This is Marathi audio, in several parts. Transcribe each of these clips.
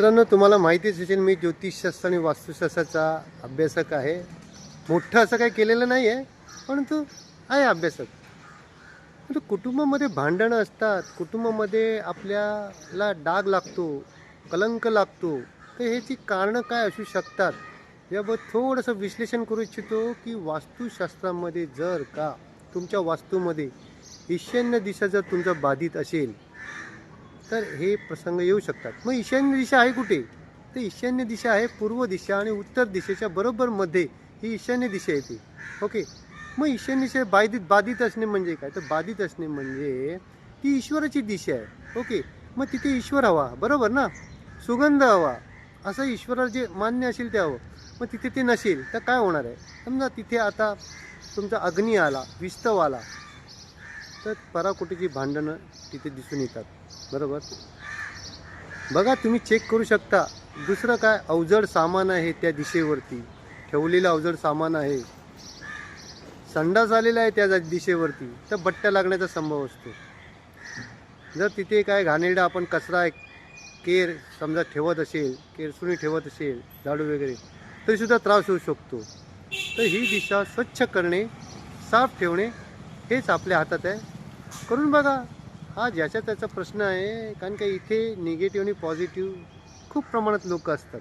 मित्रांनो तुम्हाला माहितीच असेल मी ज्योतिषशास्त्र आणि वास्तुशास्त्राचा अभ्यासक आहे. मोठं असं काही केलेलं नाही आहे परंतु आहे अभ्यासक. परंतु कुटुंबामध्ये भांडणं असतात कुटुंबामध्ये आपल्याला डाग लागतो कलंक लागतो तर ह्याची कारणं काय असू शकतात? याबाबत थोडंसं विश्लेषण करू इच्छितो की वास्तुशास्त्रामध्ये जर का तुमच्या वास्तूमध्ये ईशान्य दिशा जर तुमचा बाधित असेल तर हे प्रसंग येऊ शकतात. मग ईशान्य दिशा आहे कुठे? तर ईशान्य दिशा आहे पूर्व दिशा आणि उत्तर दिशेच्या बरोबर मध्ये ही ईशान्य दिशा येते. ओके? मग ईशान्य दिशा बाधित बाधित असणे म्हणजे काय? तर बाधित असणे म्हणजे ती ईश्वराची दिशा आहे. ओके? मग तिथे ईश्वर हवा. बरोबर ना? सुगंध हवा. असं ईश्वराला जे मान्य असेल ते हवं. मग तिथे ते नसेल तर काय होणार आहे? समजा तिथे आता तुमचा अग्नी आला विस्तव आला. तर पराकोटीची भांडणं तिथे दिसून येतात. बरोबर? बघा तुम्ही चेक करू शकता. दुसरं काय? अवजड सामान आहे त्या दिशेवरती. ठेवलेलं अवजड सामान आहे. संडास आलेला आहे त्या दिशेवरती. तर बट्ट्या लागण्याचा संभव असतो. जर तिथे काय घाणेरडा आपण कचरा केर समजा ठेवत असेल केरसुणी ठेवत असेल झाडू वगैरे तरीसुद्धा त्रास होऊ शकतो. तर ही दिशा स्वच्छ करणे साफ ठेवणे हेच आपल्या हातात आहे. करून बघा. हा ज्याचा त्याचा प्रश्न आहे कारण का इथे निगेटिव्ह आणि पॉझिटिव्ह खूप प्रमाणात लोक असतात.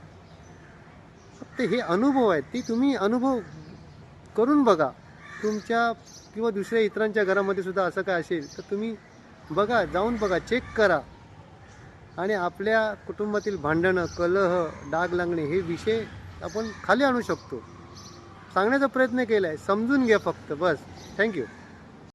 फक्त हे अनुभव आहेत ते तुम्ही अनुभव करून बघा. तुमच्या किंवा दुसऱ्या इतरांच्या घरामध्ये सुद्धा असं काय असेल तर तुम्ही बघा जाऊन बघा चेक करा. आणि आपल्या कुटुंबातील भांडणं कलह डाग लागणे हे विषय आपण खाली आणू शकतो. सांगण्याचा प्रयत्न केला आहे समजून घ्या फक्त बस. थँक्यू